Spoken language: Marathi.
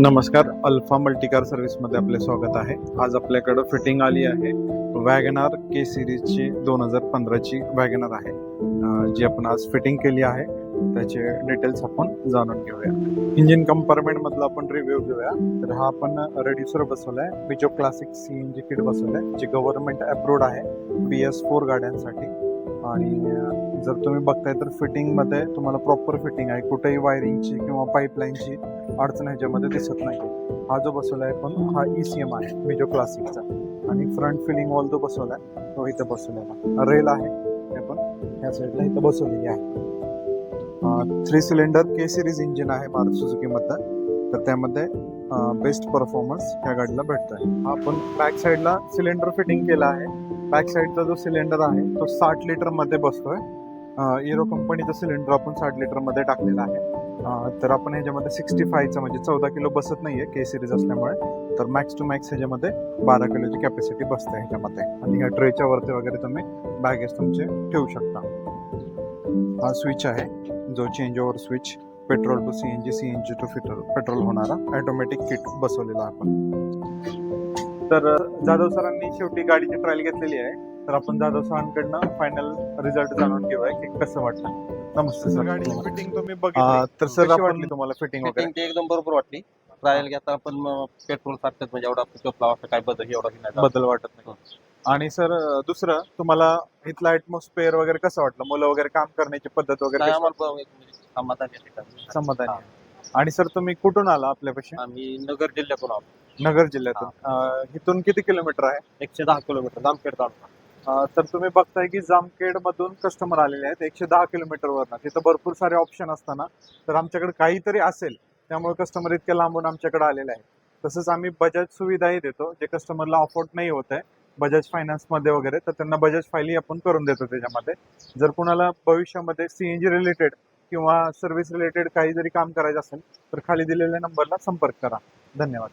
नमस्कार अल्फा मल्टीकार सर्व्हिसमध्ये आपले स्वागत आहे. आज आपल्याकडं फिटिंग आली आहे. वॅगनार के सिरीजची दोन हजार पंधराची वॅगनार आहे. जी आपण आज फिटिंग केली आहे त्याचे डिटेल्स आपण जाणून घेऊया. इंजिन कंपार्टमेंटमधला आपण रिव्ह्यू घेऊया. तर हा आपण रेड्युसर बसवला आहे बिजो classic C N G kit बसवलं आहे जे गव्हर्नमेंट अप्रूव्ड आहे. बी एस फोर गाड्यांसाठी. आणि जर तुम्ही बघताय तर फिटिंगमध्ये तुम्हाला प्रॉपर फिटिंग आहे. कुठेही वायरिंगची किंवा पाईपलाईनची अडचण ह्याच्यामध्ये दिसत नाही हा जो बसवला आहे पण हा ई सी एम आहे मिजो क्लासिकचा आणि फ्रंट फिलिंग वॉल जो बसवला आहे तो इथं बसवलेला रेल आहे हे पण ह्या साईडला इथं बसवलेली आहे. Three cylinder K series engine आहे मारुती सुझुकीमधलं. तर त्यामध्ये बेस्ट परफॉर्मन्स ह्या गाडीला भेटतो आहे आपण बॅक साईडला सिलेंडर फिटिंग केला आहे. बॅक साईडचा जो सिलेंडर आहे तो साठ लिटरमध्ये बसतोय. इरो कंपनीचा सिलेंडर आपण साठ लिटरमध्ये टाकलेला आहे. तर आपण ह्याच्यामध्ये सिक्स्टी फायचा म्हणजे चौदा किलो बसत नाहीये के सिरीज असल्यामुळे. तर मॅक्स टू मॅक्स ह्याच्यामध्ये बारा किलोची कॅपॅसिटी बसते ह्याच्यामध्ये. आणि ह्या ट्रेच्या वरती वगैरे तुम्ही बॅगेज तुमचे ठेवू शकता. हा स्विच आहे. जो change over switch petrol to C N G C N G to fitter petrol होणारा ऑटोमॅटिक किट बसवलेला आपण. तर जाधव सरांनी शेवटी गाडीची ट्रायल घेतलेली आहे. तर आपण जाधव सरांकडनं फायनल रिझल्ट जाणून घेऊया की कसं वाटतं नमस्ते सर फिटिंग तुम्ही बघितली. तर सर कशी आपण वाटली तुम्हाला फिटिंग वगैरे? ती एकदम बरोबर वाटली. ट्रायल घेता पण पेट्रोल सारखंच म्हणजे एवढा पिकअप लावा काय बदल एवढा की नाही झाला. बदल वाटत नाही. आणि सर दुसरं तुम्हाला इथला ऍटमॉस्फिअर वगैरे कसं वाटलं? मुलं वगैरे काम करण्याची पद्धत वगैरे समाधान? आणि सर तुम्ही कुठून आला आपल्यापाशी? आम्ही नगर जिल्ह्यातून आहोत नगर जिल्ह्यातून. इथून किती किलोमीटर आहे? एकशे दहा किलोमीटर जामखेड तालुका. तर तुम्ही बघताय की जामखेड मधून कस्टमर आलेले आहेत. एकशे दहा किलोमीटर तिथं भरपूर सारे ऑप्शन असताना. तर आमच्याकडे काहीतरी असेल. त्यामुळे कस्टमर इतक्या लांबून आमच्याकडे आलेले आहेत. तसंच आम्ही बजाज सुविधाही देतो जे कस्टमरला अफोर्ड नाही होत आहे. बजाज फायनान्समध्ये वगैरे. तर त्यांना बजाज फायली आपण करून देतो त्याच्यामध्ये. जर कुणाला भविष्यामध्ये सीएनजी रिलेटेड किंवा सर्व्हिस रिलेटेड काही जरी काम करायचं असेल तर खाली दिलेल्या नंबरला संपर्क करा. धन्यवाद.